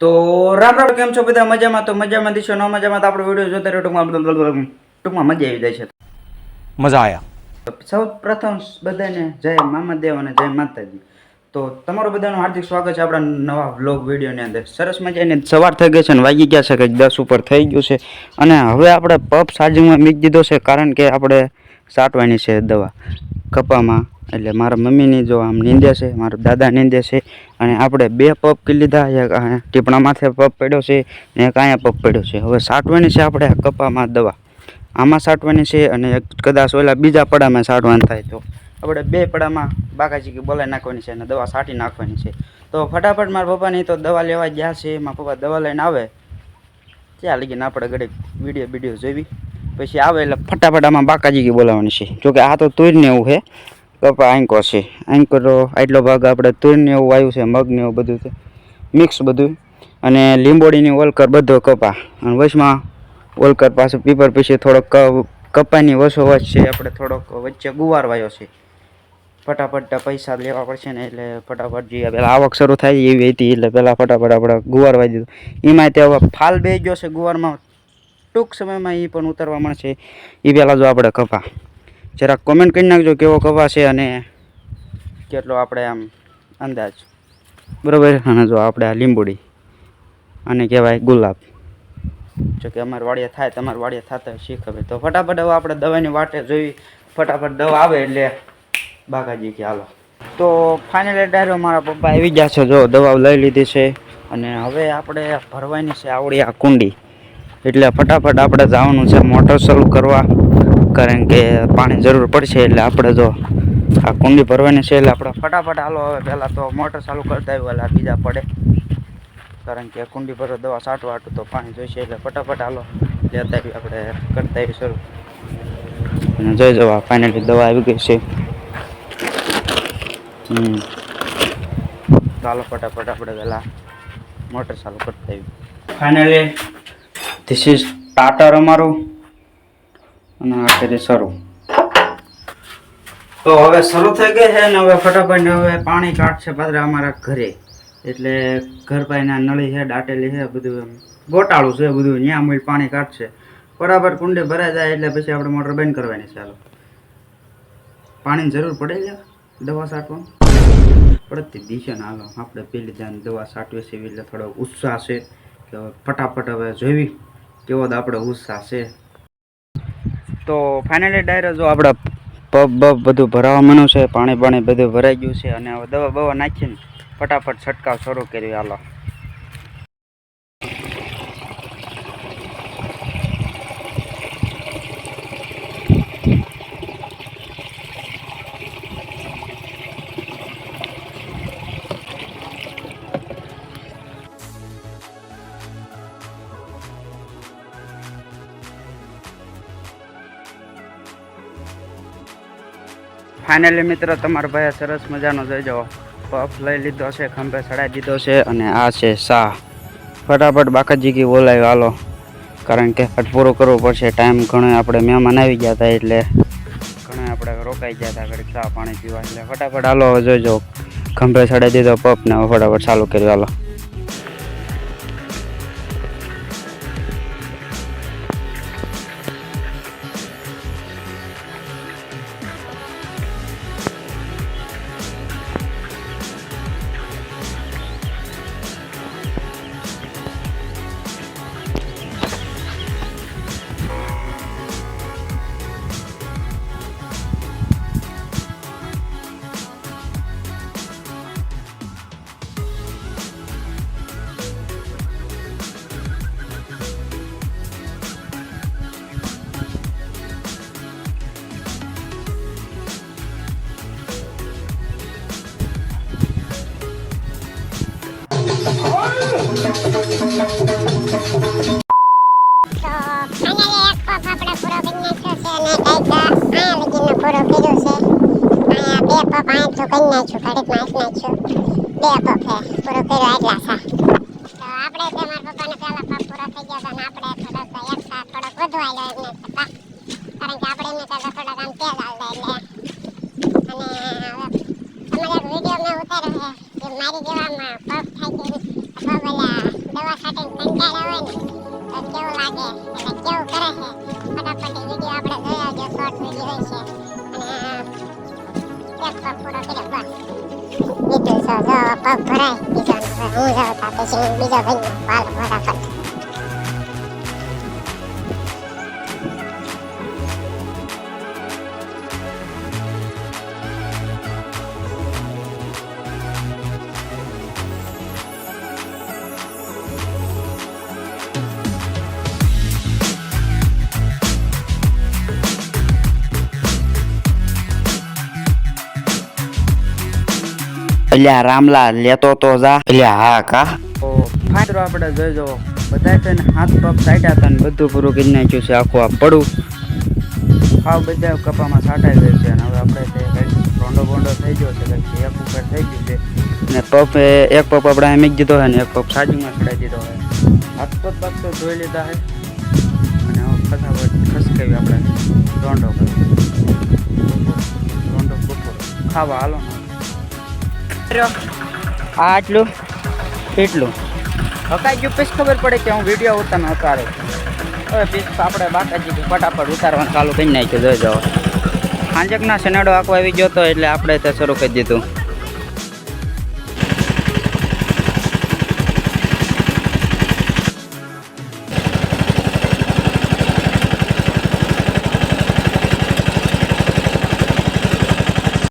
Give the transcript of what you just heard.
તો રામ રામ કેમ છો બધા? મજામાં? તો મજામાં દીશો ન મજામાં તો આપણો વીડિયો જોતા રહ્યો ટૂંકમાં ટૂંકમાં મજા આવી જાય છે. મજા આવ્યા સૌ પ્રથમ બધાને જય મામાદેવ અને જય માતાજી. તો તમારું બધાનું હાર્દિક સ્વાગત છે આપણા નવા વ્લોગ વિડીયોની અંદર. સરસ મજાની સવાર થઈ ગઈ છે અને વાગી ગયા છે કે દસ ઉપર થઈ ગયું છે. અને હવે આપણે પપ સાજુમાં મીક દીધો છે કારણ કે આપણે સાટવાની છે દવા કપામાં. એટલે મારા મમ્મીની જો આમ નીંદે છે, મારા દાદા નીંદે છે અને આપણે બે પપ કી લીધા, એક ટીપણા માથે પપ પડ્યો છે ને એક અહીંયા પપ પડ્યો છે. હવે સાટવાની છે આપણે કપામાં દવા. આમાં સાટવાની છે અને કદાચ ઓલા બીજા પડામાં સાટવાનું થાય તો. આપણે બે પડામાં બાકાજી બોલાવી નાખવાની છે અને દવા સાટી નાખવાની છે. તો ફટાફટ મારા પપ્પાની તો દવા લેવા ગયા છે. મારા પપ્પા દવા લઈને આવે. ત્યાં લગીને આપણે ઘડે વીડિયો વીડિયો જોવી પછી આવે એટલે ફટાફટ આમાં બાકાજી બોલાવવાની છે. જોકે આ તો તોય ને એવું છે કપા આંકો છે. આંકો આટલો ભાગ આપણે તુરને એવું આવ્યું છે મગને એવું બધું છે. મિક્સ બધું. અને લીંબોડીની ઓલકર બધો કપા. અને વચમાં ઓલકર પાસે પીપર પછી થોડોક કપાની વસો વચ છે, આપણે થોડોક વચ્ચે ગુવાર વાયો છે. ફટાફટ પૈસા લેવા પડશે ને એટલે ફટાફટ જે પેલા આવક શરૂ થાય એવી હતી, એટલે પહેલાં ફટાફટ આપણે ગુવાર વાઈ દીધું. એમાં તે હવે ફાલ બે ગયો છે ગુવારમાં. ટૂંક સમયમાં એ પણ ઉતરવા મળશે. એ પહેલાં જો આપણે કપા. જરાક કોમેન્ટ કરી નાખજો કેવો કવા છે અને કેટલો આપણે આમ અંદાજ. બરાબર? અને જો આપણે આ લીંબુડી. આને કહેવાય ગુલાબ. જો કે અમારે વાડિયા થાય, તમારી વાડિયા થતા હોય હવે તો ફટાફટ હવે આપણે દવાની વાટે જોઈ, ફટાફટ દવા આવે એટલે બાકાજી કે હાલો. તો ફાઇનલ ડાયરો મારા પપ્પા આવી ગયા છે, જો દવા લઈ લીધી છે. અને હવે આપણે ભરવાની છે આવડી આ કુંડી. એટલે ફટાફટ આપણે જવાનું છે મોટર શરૂ કરવા. કારણ કે પાણી જરૂર પડશે એટલે આપણે જો આ કુંડી ભરવાની છે એટલે આપણે ફટાફટ હાલો, હવે પહેલાં તો મોટર ચાલુ કરતા આવ્યું એટલે બીજા પડે. કારણ કે કુંડી ભરો, દવા સાટવા હાટું તો પાણી જોઈશે એટલે ફટાફટ હાલો લેતા આપણે કરતા આવી શરૂ. અને જોઈ જવા ફાઇનલી દવા આવી ગઈ છે. ચાલો, ફટાફટ આપણે પહેલાં મોટર ચાલુ કરતા આવી ફાઇનલી ધીસ ઇઝ ટાટર અમારું. અને આ કરી શરૂ. તો હવે શરૂ થઈ ગઈ છે ને હવે ફટાફટ હવે પાણી કાઢશે પાદરા અમારા ઘરે. એટલે ઘર પાઈના નળી છે, દાટેલી છે, બધું ગોટાળું છે બધું ત્યાં મૂળ પાણી કાઢશે. બરાબર કુંડે ભરાઈ જાય એટલે પછી આપણે મોટર બંધ કરવાની ચાલો. પાણીની જરૂર પડે છે? દવા છાંટવા પડતી દિશે ને હાલો, આપણે પેલી ધ્યાન દવા છાંટવી છે, એટલે થોડો ઉત્સાહ છે કે હવે ફટાફટ હવે જોવી કેવો આપણે ઉત્સાહ છે. તો ફાઇનલી ડાયરો જો આપણે પબ બબ બધું ભરાવા માંડ્યું છે પાણી પાણી બધું ભરાઈ ગયું છે અને હવે દવા બવા નાખીને ફટાફટ છંટકાવ શરૂ કર્યો હાલો. ફાઇનલી મિત્રો, તમારા ભાઈએ સરસ મજાનો જોઈજો પફ લઈ લીધો છે, ખંભે ચડાવી દીધો છે અને આ છે શાહ. ફટાફટ બાકાજી કી બોલાવ્યો હાલો. કારણ કે ફટ પૂરો કરવો પડશે, ટાઈમ ઘણો આપણે મહેમાન આવી ગયા હતા, એટલે ઘણા આપણે રોકાઈ ગયા હતા, ઘડીક ચા પાણી પીવા. એટલે ફટાફટ, હાલો, હવે જોઈજો ખંભે ચડાવી દીધો પપ ને ફટાફટ ચાલુ કર્યો, હાલો. બે પપ છે પૂરો કર્યો એટલા સા તો આપણે તે મારા પપ્પાને પહેલા પપ પૂરા થઈ ગયા હતા અને આપણે થોડોક એક સા થોડોક વધુ આવ્યો એમને કરતા કારણ કે આપણે એમને કરતા થોડાક આમ તેલ આવતા એટલે અને હવે તમારે એક વીડિયો મેં ઉતાર્યો છે કે મારી જેવામાં પગ થાય છે પગ ઓલા દવા સાથે કંટાળ્યા હોય ને તો કેવું લાગે અને કેવું કરે? છે ફટાફટ વીડિયો આપણે જોઈ આવજો શોર્ટ વીડિયો છે અને પૂરો કર્યો બસ બીજું જો પગ ભરાય બીજો હું જાઉં તા છે બીજો ભાઈ વાલ ફટાફટ અલ્યા, રામલા લેતો તો જા. અલ્યા, હા, કા? ફાટરો આપણે જોજો બધા થઈને હાથ પગ સાઈટા હતા ને બધું પૂરું કરી નાખ્યું છે, આખું આ પડું. હાવ બધા કપામાં સાટાઈ ગઈ છે અને હવે આપણે કંઈક રોંડો બોંડો થઈ ગયો છે, કંઈક એક ઉપર થઈ ગયું છે. ને પપ એક પપ આપણે એમ દીધો હોય ને એક પપ સાજુમાં ચડાવી દીધો હોય. હાથ પગ પગ તો જોઈ લીધા હે. અને હવે ફટાફટ ખસકાવી આપણે રોંડો રોંડો ખાવા હાલો ને. આ આટલું? એટલું? હકાઈ ગયું પછી ખબર પડે કે હું વીડિયો ઉતારને ઉતારે હવે પીસ આપણે બાકાજી ફટાફટ ઉતારવાનું ચાલુ કરી નાખ્યું જોઈ જાઓ. સાંજકના શનેડો આખો આવી ગયો હતો એટલે આપણે તે શરૂ કરી દીધું.